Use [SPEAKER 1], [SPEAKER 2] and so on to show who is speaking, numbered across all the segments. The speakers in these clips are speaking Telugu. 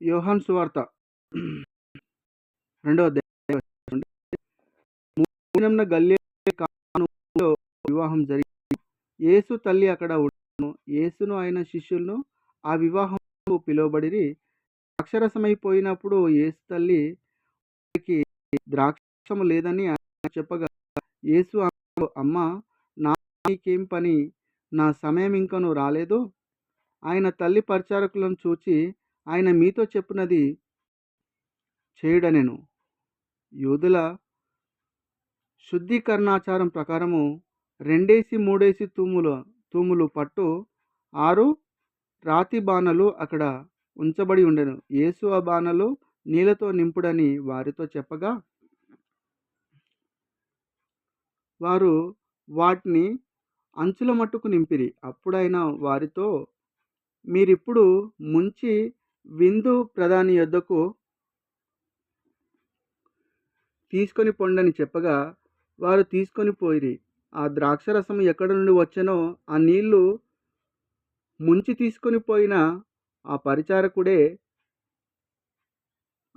[SPEAKER 1] యోహాన్ సువార్త. రెండవ అధ్యాయం. గల్లే కానులో వివాహం జరిగింది. యేసు తల్లి అక్కడ ఉండను. యేసును ఆయన శిష్యులను ఆ వివాహం పిలువబడి అక్షరసమైపోయినప్పుడు యేసు తల్లి ద్రాక్షము లేదని ఆయన చెప్పగా యేసు అమ్మ నా నీకేం పని? నా సమయం ఇంకను రాలేదు? ఆయన తల్లి పరిచారకులను చూచి ఆయన మీతో చెప్పినది చేయుడనెను. యూదుల శుద్ధీకరణాచారం ప్రకారము రెండేసి మూడేసి తూములు తూములు పట్టు ఆరు రాతి బాణలు అక్కడ ఉంచబడి ఉండెను. యేసు ఆ బాణలు నీళ్ళతో నింపుడని వారితో చెప్పగా వారు వాటిని అంచుల మట్టుకు నింపిరి. అప్పుడైనా వారితో మీరిప్పుడు ముంచి విందు ప్రధాని యొద్దకు తీసుకొని పొండని చెప్పగా వారు తీసుకొని పోయిరి. ఆ ద్రాక్షరసం ఎక్కడి నుండి వచ్చనో ఆ నీళ్ళు ముంచి తీసుకొని పోయిన ఆ పరిచారకుడే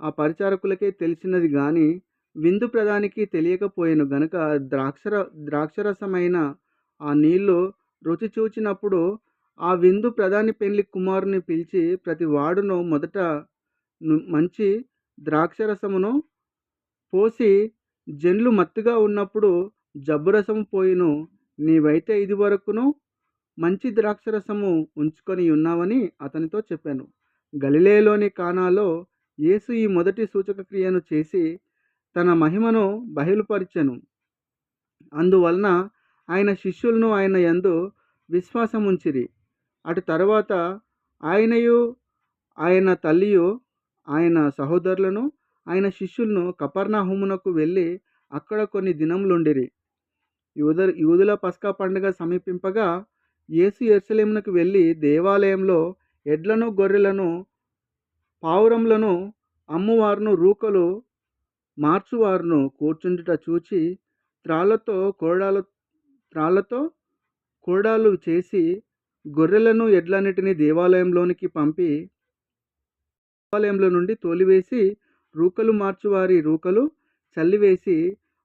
[SPEAKER 1] ఆ పరిచారకులకే తెలిసినది కానీ విందు ప్రధానికి తెలియకపోయాను గనుక ద్రాక్షర ద్రాక్షరసమైన ఆ నీళ్ళు రుచి చూచినప్పుడు ఆ విందు ప్రధాని పెళ్ళి కుమారుని పిలిచి ప్రతి వాడును మొదట మంచి ద్రాక్షరసమును పోసి జన్లు మత్తుగా ఉన్నప్పుడు జబ్బురసము పోయిను. నీవైతే ఇది వరకును మంచి ద్రాక్షరసము ఉంచుకొని ఉన్నావని అతనితో చెప్పాను. గలిలేలోని కానాలో యేసు ఈ మొదటి సూచక క్రియను చేసి తన మహిమను బయలుపరిచెను. అందువలన ఆయన శిష్యులను ఆయన యందు విశ్వాసం ఉంచిరి అటు తర్వాత ఆయనయు ఆయన తల్లియు ఆయన సహోదరులను ఆయన శిష్యులను కపర్ణహూమునకు వెళ్ళి అక్కడ కొన్ని దినములుండిరి. యూద యూదుల పస్కా పండుగ సమీపింపగా యేసు ఎరుసలేమునకు వెళ్ళి దేవాలయంలో ఎడ్లను గొర్రెలను పావురములను అమ్మువారును రూకలు మార్చువారును కూర్చుండుట చూచి త్రాళ్ళతో కోడాలు త్రాళ్ళతో కోడాలు చేసి గొర్రెలను ఎడ్లన్నిటిని దేవాలయంలోనికి పంపి దేవాలయంలో నుండి తోలివేసి రూకలు మార్చువారి రూకలు చల్లివేసి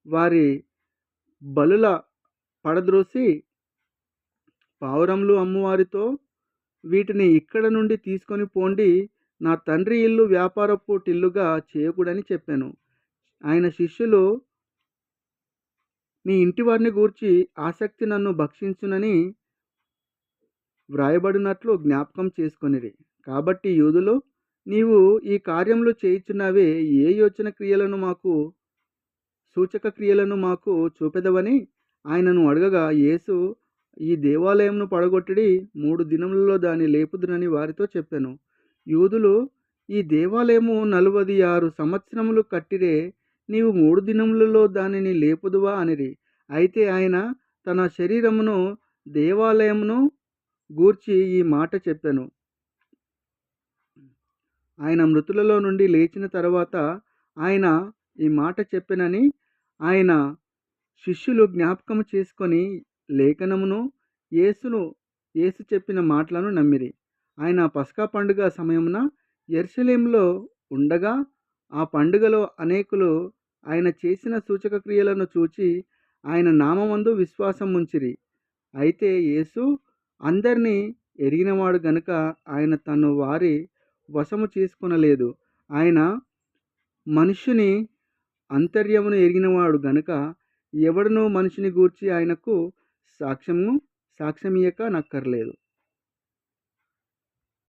[SPEAKER 1] వారి బలుల పడద్రోసి పావురములు అమ్మువారితో వీటిని ఇక్కడ నుండి తీసుకొని పోండి నా తండ్రి ఇల్లు వ్యాపారపు టిల్లుగా చేయకూడని చెప్పాను. ఆయన శిష్యులు నీ ఇంటి వారిని గూర్చి ఆసక్తి నన్ను భక్షించునని వ్రాయబడినట్లు జ్ఞాపకం చేసుకొనిరి. కాబట్టి యూదులు నీవు ఈ కార్యంలో చేయుచున్నవే ఏ యోచన క్రియలను మాకు సూచక క్రియలను మాకు చూపెదవని? ఆయనను అడగగా యేసు ఈ దేవాలయంను పడగొట్టిడి మూడు దినములలో దాన్ని లేపుదునని వారితో చెప్పాను. యూదులు ఈ దేవాలయము నలువది ఆరు సంవత్సరములు కట్టిరే నీవు మూడు దినములలో దానిని లేపుదువా అనిరి. అయితే ఆయన తన శరీరమును దేవాలయమును గూర్చి ఈ మాట చెప్పాను. ఆయన మృతులలో నుండి లేచిన తర్వాత ఆయన ఈ మాట చెప్పినని ఆయన శిష్యులు జ్ఞాపకము చేసుకొని లేఖనమును యేసును యేసు చెప్పిన మాటలను నమ్మిరి. ఆయన పస్కా పండుగ సమయమున ఎర్షలేంలో ఉండగా ఆ పండుగలో అనేకులు ఆయన చేసిన సూచక క్రియలను చూచి ఆయన నామమందు విశ్వాసం ఉంచిరి అయితే యేసు అందరినీ ఎరిగినవాడు గనుక ఆయన తను వారి వశము చేసుకొనలేదు. ఆయన మనుషుని అంతర్యమును ఎరిగినవాడు గనుక ఎవడనో మనిషిని గూర్చి ఆయనకు సాక్ష్యము సాక్ష్యమియక నక్కర్లేదు.